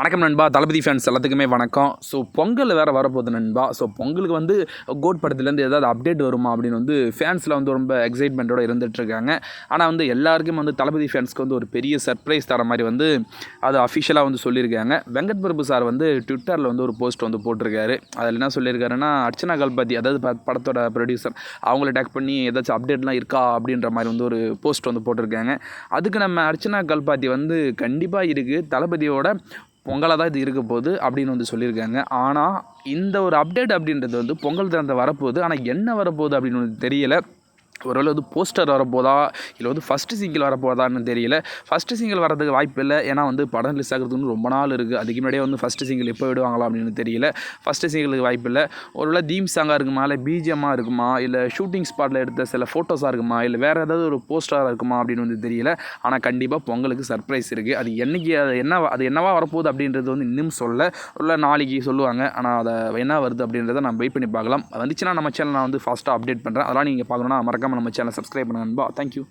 வணக்கம் நண்பா. தளபதி ஃபேன்ஸ் எல்லாத்துக்குமே வணக்கம். ஸோ பொங்கல் வேறு வரப்போகுது நண்பா. ஸோ பொங்கலுக்கு வந்து கோட் படத்துலேருந்து ஏதாவது அப்டேட் வருமா அப்படின்னு வந்து ஃபேன்ஸில் வந்து ரொம்ப எக்ஸைட்மெண்ட்டோட இருந்துகிட்ருக்காங்க ஆனால் வந்து எல்லாருக்கும் வந்து தளபதி ஃபேன்ஸ்க்கு வந்து ஒரு பெரிய சர்ப்ரைஸ் தர மாதிரி வந்து அது அஃபிஷியலாக வந்து சொல்லியிருக்காங்க. வெங்கட் பிரபு சார் வந்து ட்விட்டரில் வந்து ஒரு போஸ்ட் வந்து போட்டிருக்காரு. அதில் என்ன சொல்லியிருக்காருன்னா அர்ச்சனா கல்பாத்தி அதாவது ப- படத்தோட ப்ரொடியூசர் அவங்கள டேக் பண்ணி ஏதாச்சும் அப்டேட்லாம் இருக்கா அப்படின்ற மாதிரி வந்து ஒரு போஸ்ட் வந்து போட்டிருக்காங்க. அதுக்கு நம்ம அர்ச்சனா கல்பாத்தி வந்து கண்டிப்பாக இருக்குது தளபதியோட பொங்கலாக தான் இது இருக்க போகுது அப்படின்னு வந்து சொல்லியிருக்காங்க. ஆனால் இந்த ஒரு அப்டேட் அப்படின்றது வந்து பொங்கல் திறந்த வரப்போகுது. ஆனால் என்ன வரப்போகுது அப்படின்னு தெரியலை. ஒருவேளை வந்து போஸ்டர் வரப்போதா? இல்லை வந்து ஃபஸ்ட்டு சிங்கிள் வரப்போதான்னு தெரியல. ஃபஸ்ட்டு சிங்கிள் வரதுக்கு வாய்ப்பு இல்லை. ஏன்னா வந்து படம் ரிலீஸ் ஆகிறதுக்கு ரொம்ப நாள் இருக்குது அதுக்கு முன்னாடியே வந்து ஃபஸ்ட்டு சிங்கிள் எப்போ விடுவாங்களா அப்படின்னு தெரியல. ஃபஸ்ட்டு சிங்கிளுக்கு வாய்ப்பு இல்லை. ஒருவேளை தீம் சாங்காக இருக்குமா? இல்லை பிஜிஎம்மாக இருக்குமா? இல்லை ஷூட்டிங் ஸ்பாட்டில் எடுத்த சில ஃபோட்டோஸாக இருக்குமா? இல்லை வேறு ஏதாவது ஒரு போஸ்டராக இருக்குமா? அப்படின்னு வந்து தெரியல. ஆனால் கண்டிப்பாக பொங்கலுக்கு சர்ப்ரைஸ் இருக்குது அது என்னைக்கு அது என்ன அது என்னவா வரப்போகுது அப்படின்றது வந்து இன்னும் சொல்ல. இல்லை நாளைக்கு சொல்லுவாங்க. ஆனால் அதை என்ன வருது அப்படின்றத நான் வெயிட் பண்ணி பார்க்கலாம். வந்துச்சுன்னா நம்ம சேனல் நான் வந்து ஃபாஸ்ட்டாக அப்டேட் பண்ணுறேன் அதெல்லாம் நீங்கள் பார்க்கணுன்னா மறக்காமல் நம்ம சேனல் சப்ஸ்கிரைப் பண்ணுங்க நண்பா தேங்க்யூ